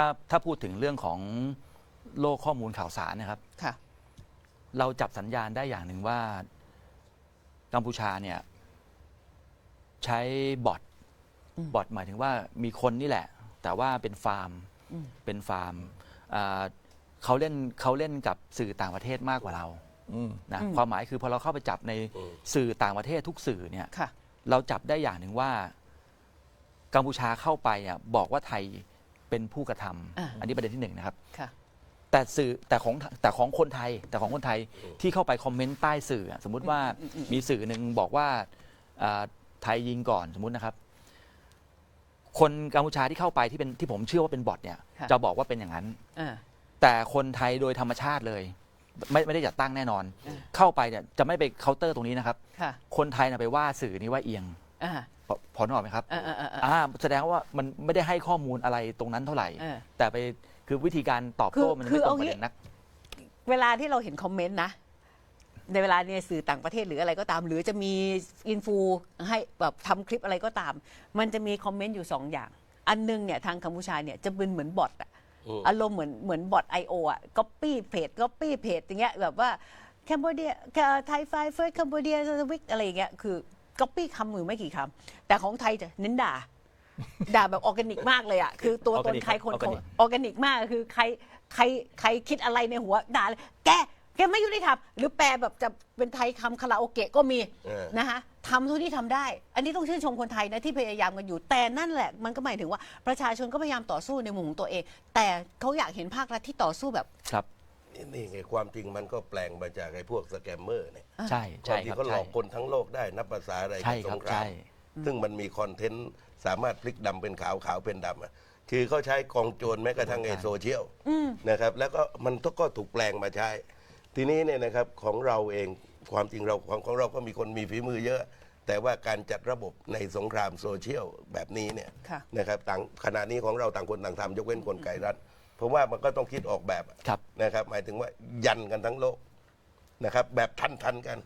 ถ้าถ้าพูดถึงเรื่องของโลกข้อมูลข่าวสารนะครับ ค่ะ เราจับสัญญาณได้อย่างหนึ่งว่ากัมพูชาเนี่ย ใช้บอทอืมบอทหมายถึงว่ามีคนนี่แหละ แต่ว่าเป็นฟาร์มอืม เป็นฟาร์มอ่าเขาเล่นเขาเล่นกับสื่อต่างประเทศมากกว่าเราอืม นะอืม ความหมายคือพอเราเข้าไปจับในอืม สื่อต่างประเทศทุกสื่อเนี่ย ค่ะ เราจับได้อย่างหนึ่งว่ากัมพูชาเข้าไปอะบอกว่าไทย เป็นผู้กระทำอ่าอันนี้ประเด็นที่หนึ่งนะครับค่ะแต่สื่อแต่ของแต่ของคนไทย แต่ของคนไทยที่เข้าไปคอมเมนต์ใต้สื่ออะสมมุติว่าอืมอืมอืมมีสื่อหนึ่งบอกว่าอ่าไทยยิงก่อนสมมุตินะครับ คนกัมพูชาที่เข้าไปที่เป็นที่ผมเชื่อว่าเป็นบอทเนี่ย จะบอกว่าเป็นอย่างนั้นอ่าแต่คนไทยโดยธรรมชาติเลย ไม่ไม่ได้จัดตั้งแน่นอนอืมเข้าไปเนี่ยจะไม่ไปเคาน์เตอร์ตรงนี้นะครับค่ะคนไทยนะไปว่าสื่อนี้ว่าเอียงอ่า พอพอนึกออกไหมครับอ่าอ่าอ่าอ่าแสดงว่ามันไม่ได้ให้ข้อมูลอะไรตรงนั้นเท่าไหร่อ่าแต่ไปคือวิธีการตอบโต้คือมันคืไม่อตรเอา งประงี้เด็นนัก เวลาที่เราเห็นคอมเมนต์นะ ในเวลาในสื่อต่างประเทศหรืออะไรก็ตาม หรือจะมีอินฟูให้แบบทำคลิปอะไรก็ตาม มันจะมีคอมเมนต์อยู่สองอย่าง อันหนึงเนี่ยทางกัมพูชาเนี่ยจะเป็นเหมือนบอทอะ อืม อารมณ์เหมือนเหมือนบอทไอโออะก๊อปปี้เพจก๊อปปี้เพจอย่างเงี้ยแบบว่าแคนเบเดียไทยไฟเฟิร์สแคนเบเดียสวิกอะไรอย่างเงี้ยคือ ก๊อปปี้คำมือไม่กี่คำแต่ของไทยจะเน้นด่า ด่าแบบออร์แกนิกมากเลยอะคือตัวตน Organic ใครคนครับของ Organic ออร์แกนิกมากคือใครใครใครคิดอะไรในหัวด่าเลยแกแกไม่ยุติธรรมหรือแปลแบบจะเป็นไทยคำคาราโอเกะก็มีเออ นะคะทำเท่าที่ทำได้ อันนี้ต้องชื่นชมคนไทยนะที่พยายามกันอยู่ แต่นั่นแหละมันก็หมายถึงว่าประชาชนก็พยายามต่อสู้ในมุมของตัวเอง แต่เขาอยากเห็นภาครัฐที่ต่อสู้แบบ ครับ นี่นี่ไงความจริงมันก็แปลงมาจากไอ้พวกสแกมเมอร์เนี่ยใช่ก่อใช่นที่ครับเขาหลใช่ อกคนทั้งโลกได้นับภาษาอะไรใช่กับคสรับงคราใช่มซึ่งมันมีคอนเทนต์สามารถพลิกดำเป็นขาวขาวเป็นดำอะคือเขาใช้กองโจรแม้กระทั่งไอ้โซเชียลนะครับ แล้วก็มันก็ถูกแปลงมาใช้ ทีนี้เนี่ยนะครับของเราเองความจริงเราของของเราก็มีคนมีฝีมือเยอะ แต่ว่าการจัดระบบในสงครามโซเชียลแบบนี้เนี่ย ค่ะ นะครับต่างขณะนี้ของเราต่างคนต่างทำยกเว้นคนไก่รัฐ เพราะว่ามันก็ต้องคิดออกแบบอะครับนะครับ หมายถึงว่ายันกันทั้งโลกนะครับ แบบทันทันๆกัน